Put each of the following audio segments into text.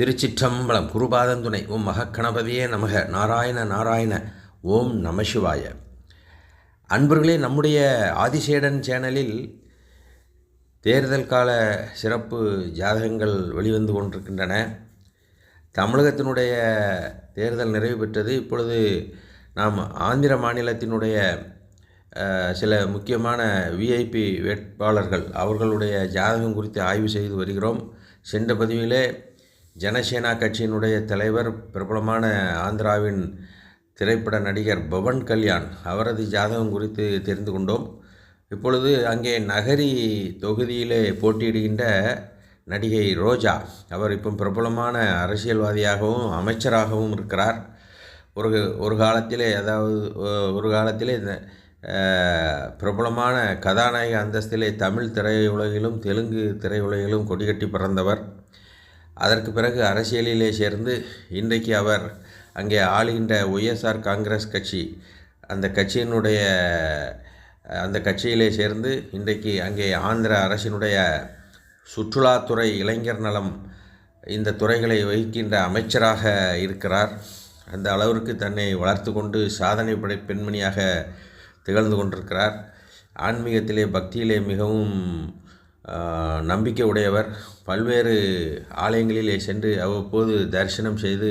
திருச்சிற்றம்பலம் குருபாதந்துணை. ஓம் மகக்கணபதியே நமக. நாராயண நாராயண. ஓம் நமசிவாய அன்பர்களே நம்முடைய ஆதிசேடன் சேனலில் தேர்தல் கால சிறப்பு ஜாதகங்கள் வெளிவந்து கொண்டிருக்கின்றன. தமிழகத்தினுடைய தேர்தல் நிறைவு பெற்றது. இப்பொழுது நாம் ஆந்திர மாநிலத்தினுடைய சில முக்கியமான விஐபி வேட்பாளர்கள் அவர்களுடைய ஜாதகம் குறித்து ஆய்வு செய்து வருகிறோம். சென்ற பதிவிலே ஜனசேனா கட்சியினுடைய தலைவர் பிரபலமான ஆந்திராவின் திரைப்பட நடிகர் பவன் கல்யாண் அவரது ஜாதகம் குறித்து தெரிந்து கொண்டோம். இப்பொழுது அங்கே நகரி தொகுதியிலே போட்டியிடுகின்ற நடிகை ரோஜா அவர் இப்போ பிரபலமான அரசியல்வாதியாகவும் அமைச்சராகவும் இருக்கிறார். ஒரு ஒரு காலத்திலே அதாவது ஒரு காலத்திலே இந்த பிரபலமான கதாநாயக அந்தஸ்திலே தமிழ் திரையுலகிலும் தெலுங்கு திரையுலகிலும் கொடிகட்டி பிறந்தவர். அதற்கு பிறகு அரசியலிலே சேர்ந்து இன்றைக்கு அவர் அங்கே ஆளுகின்ற ஒய்எஸ்ஆர் காங்கிரஸ் கட்சி அந்த கட்சியினுடைய அந்த கட்சியிலே சேர்ந்து இன்றைக்கு அங்கே ஆந்திர அரசினுடைய சுற்றுலாத்துறை இளைஞர் நலம் இந்த துறைகளை வகிக்கின்ற அமைச்சராக இருக்கிறார். அந்த அளவிற்கு தன்னை வளர்த்து கொண்டு சாதனை படை பெண்மணியாக திகழ்ந்து கொண்டிருக்கிறார். ஆன்மீகத்திலே பக்தியிலே மிகவும் நம்பிக்கை உடையவர் பல்வேறு ஆலயங்களிலே சென்று அவ்வப்போது தரிசனம் செய்து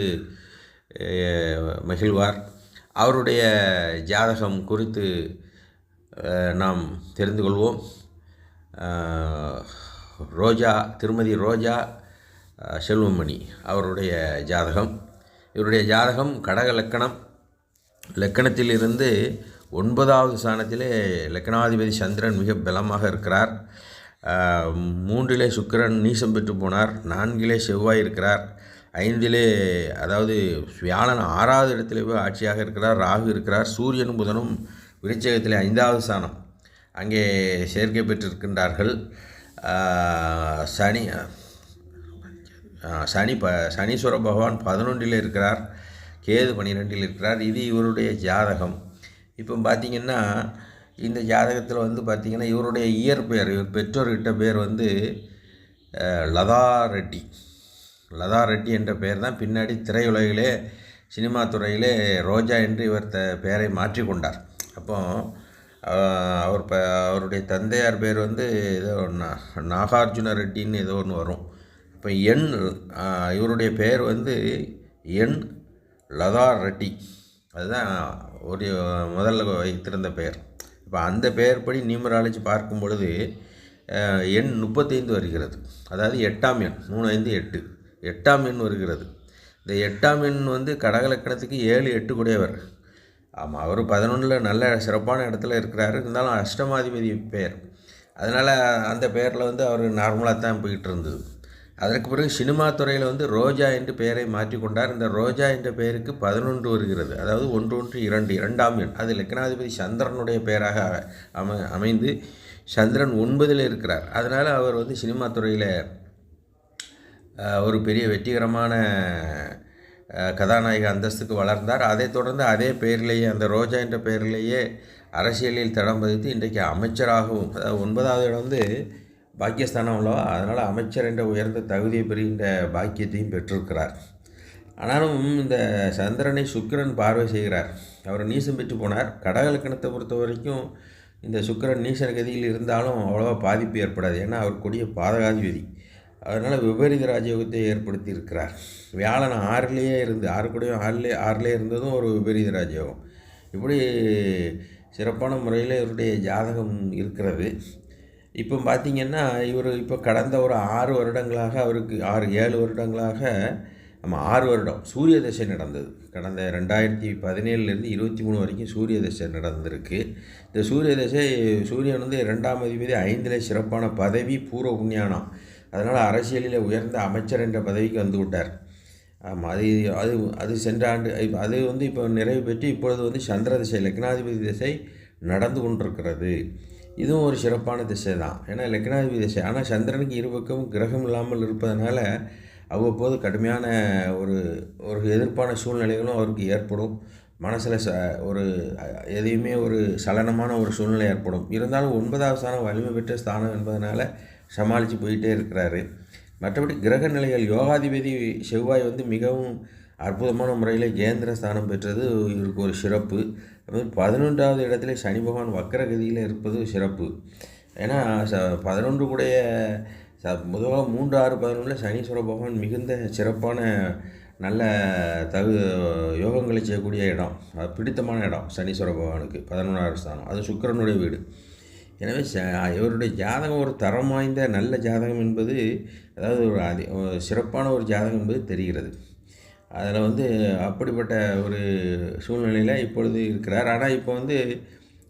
மகிழ்வார். அவருடைய ஜாதகம் குறித்து நாம் தெரிந்து கொள்வோம். ரோஜா திருமதி ரோஜா செல்வமணி அவருடைய ஜாதகம். இவருடைய ஜாதகம் கடக லக்கணம். லக்கணத்திலிருந்து ஒன்பதாவது ஸ்தானத்திலே லக்கணாதிபதி சந்திரன் மிக பலமாக இருக்கிறார். மூன்றிலே சுக்கிரன் நீசம் பெற்று போனார் நான்கிலே செவ்வாய் இருக்கிறார் ஐந்திலே அதாவது வியாழன் ஆறாவது இடத்திலே போய் ஆட்சியாக இருக்கிறார் ராகு இருக்கிறார் சூரியனும் புதனும் விருச்சகத்திலே ஐந்தாவது ஸ்தானம். அங்கே சேர்க்கை பெற்றிருக்கின்றார்கள். சனி சனி ப சனீஸ்வர பகவான் பதினொன்றில் இருக்கிறார் கேது பன்னிரெண்டில் இருக்கிறார். இது இவருடைய ஜாதகம். இப்போ பார்த்தீங்கன்னா இந்த ஜாதகத்தில் வந்து பார்த்தீங்கன்னா இவருடைய இயற்பெயர் இவர் பெற்றோர்கிட்ட பேர் வந்து லதா ரெட்டி. லதா ரெட்டி என்ற பெயர் தான். பின்னாடி திரையுலகிலே சினிமா துறையிலே ரோஜா என்று இவர் த பெயரை மாற்றிக்கொண்டார் அப்போ அவர் ப அவருடைய தந்தையார் பேர் வந்து ஏதோ நாகார்ஜுன ரெட்டின்னு ஏதோ ஒன்று வரும். இப்போ எண் இவருடைய பெயர் வந்து எண் லதா ரெட்டி. அதுதான் ஒரு முதல்ல வைத்திருந்த பெயர். இப்போ அந்த பெயர் படி நியூமராலஜி பார்க்கும் பொழுது எண் முப்பத்தைந்து வருகிறது. அதாவது எட்டாம் எண் மூணு ஐந்து எட்டு. எட்டாம் எண் வருகிறது. இந்த எட்டாம் எண் வந்து கடகலக்கணத்துக்கு ஏழு எட்டு கூடியவர். ஆமாம் அவர் பதினொன்றில் நல்ல சிறப்பான இடத்துல இருக்கிறாரு. இருந்தாலும் அஷ்டமாதிபதி பெயர். அதனால் அந்த பெயரில் வந்து அவர் நார்மலாக தான் போயிட்டு இருந்தது. அதற்கு பிறகு சினிமா துறையில் வந்து ரோஜா என்று பெயரை மாற்றிக்கொண்டார் இந்த ரோஜா என்ற பெயருக்கு பதினொன்று வருகிறது. அதாவது ஒன்று ஒன்று இரண்டு இரண்டாம் எண். அது லக்னாதிபதி சந்திரனுடைய பெயராக அமை அமைந்து சந்திரன் ஒன்பதில் இருக்கிறார். அதனால் அவர் வந்து சினிமா துறையில் ஒரு பெரிய வெற்றிகரமான கதாநாயக அந்தஸ்துக்கு வளர்ந்தார். அதைத் தொடர்ந்து அதே பெயரிலேயே அந்த ரோஜா என்ற பெயரிலேயே அரசியலில் தடம் பதித்து இன்றைக்கு அமைச்சராகவும் அதாவது ஒன்பதாவது இடம் வந்து பாக்கியஸ்தானம் உள்ளவா அதனால் அமைச்சர் என்ற உயர்ந்த தகுதியை பெறுகின்ற பாக்கியத்தையும் பெற்றிருக்கிறார். ஆனாலும் இந்த சந்திரனை சுக்கிரன் பார்வை செய்கிறார். அவர் நீசம் பெற்று போனார். கடகலக்கணத்தை பொறுத்த வரைக்கும் இந்த சுக்கரன் நீசன கதியில் இருந்தாலும் அவ்வளோவா பாதிப்பு ஏற்படாது. ஏன்னா அவர் கொடிய பாதகாதிபதி. அதனால் விபரீத ராஜயோகத்தை ஏற்படுத்தி இருக்கிறார் வியாழன் ஆறிலேயே இருந்து ஆறு கூடயும் ஆறிலே ஆறிலே இருந்ததும் ஒரு விபரீத ராஜயோகம். இப்படி சிறப்பான முறையில் இவருடைய ஜாதகம் இருக்கிறது. இப்போ பார்த்திங்கன்னா இவர் இப்போ கடந்த ஒரு ஆறு வருடங்களாக அவருக்கு ஆறு ஏழு வருடங்களாக நம்ம ஆறு வருடம் சூரிய தசை நடந்தது. கடந்த ரெண்டாயிரத்தி பதினேழுலேருந்து இருபத்தி மூணு வரைக்கும் சூரிய தசை நடந்திருக்கு. இந்த சூரிய தசை சூரியன் வந்து ரெண்டாம் அதிபதி ஐந்தில் சிறப்பான பதவி பூர்வ புண்ணியானம். அதனால் அரசியலில் உயர்ந்த அமைச்சர் என்ற பதவிக்கு வந்து விட்டார். ஆமாம் அது அது அது சென்ற ஆண்டு அது வந்து இப்போ நிறைவு பெற்று இப்பொழுது வந்து சந்திர திசை லக்னாதிபதி திசை நடந்து கொண்டிருக்கிறது. இதுவும் ஒரு சிறப்பான திசை தான். ஏன்னா லக்னாதிபதி திசை. ஆனால் சந்திரனுக்கு இருபக்கமும் கிரகம் இல்லாமல் இருப்பதனால அவ்வப்போது கடுமையான ஒரு ஒரு எதிர்ப்பான சூழ்நிலைகளும் அவருக்கு ஏற்படும். மனசில் ச ஒரு எதையுமே ஒரு சலனமான ஒரு சூழ்நிலை ஏற்படும். இருந்தாலும் ஒன்பதாவது ஸ்தானம் வலிமை பெற்ற ஸ்தானம் என்பதனால சமாளித்து போயிட்டே இருக்கிறாரு. மற்றபடி கிரக நிலைகள் யோகாதிபதி செவ்வாய் வந்து மிகவும் அற்புதமான முறையில் கேந்திர ஸ்தானம் பெற்றது. இவருக்கு ஒரு சிறப்பு. பதினொன்றாவது இடத்துல சனி பகவான் வக்கரகதியில் இருப்பது சிறப்பு. ஏன்னா ச பதினொன்று கூடைய ச பொதுவாக மூன்று ஆறு பதினொன்றில் சனீஸ்வர பகவான் மிகுந்த சிறப்பான நல்ல தகு யோகங்களை செய்யக்கூடிய இடம். அது பிடித்தமான இடம் சனீஸ்வர பகவானுக்கு பதினொன்றாவது ஸ்தானம். அது சுக்கிரனுடைய வீடு. எனவே ச இவருடைய ஜாதகம் ஒரு தரம் வாய்ந்த நல்ல ஜாதகம் என்பது அதாவது ஒரு அதி சிறப்பான ஒரு ஜாதகம் என்பது தெரிகிறது. அதில் வந்து அப்படிப்பட்ட ஒரு சூழ்நிலையில் இப்பொழுது இருக்கிறார். ஆனால் இப்போ வந்து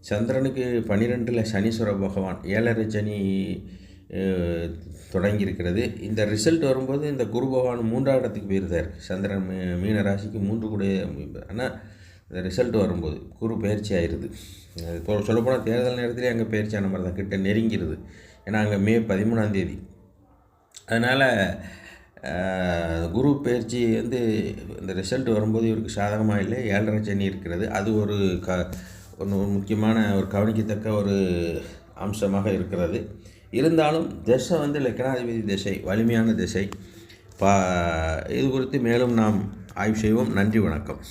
சந்திரனுக்கு பன்னிரெண்டில் சனீஸ்வர பகவான் ஏழரை சனி தொடங்கியிருக்கிறது. இந்த ரிசல்ட் வரும்போது இந்த குரு பகவான் மூன்றாம் இடத்துக்கு போயிருந்தார். சந்திரன் மீ மீன ராசிக்கு மூன்று கூட ஆனால் இந்த ரிசல்ட் வரும்போது குரு பயிற்சி ஆயிடுது இப்போ சொல்லப்போனால் தேர்தல் நேரத்திலே அங்கே பயிற்சியான மாதிரி தான். கிட்ட நெருங்கிடுது ஏன்னா அங்கே மே பதிமூணாம் தேதி. அதனால் குரு பயிற்சி வந்து இந்த ரிசல்ட் வரும்போது இவருக்கு சாதகமாக இல்லை ஏழரை சனி இருக்கிறது. அது ஒரு க ஒன்று ஒரு முக்கியமான ஒரு கவனிக்கத்தக்க ஒரு அம்சமாக இருக்கிறது. இருந்தாலும் திசை வந்து லக்கணாதிபதி திசை வலிமையான திசை. பா இது குறித்து மேலும் நாம் ஆய்வு செய்வோம். நன்றி வணக்கம்.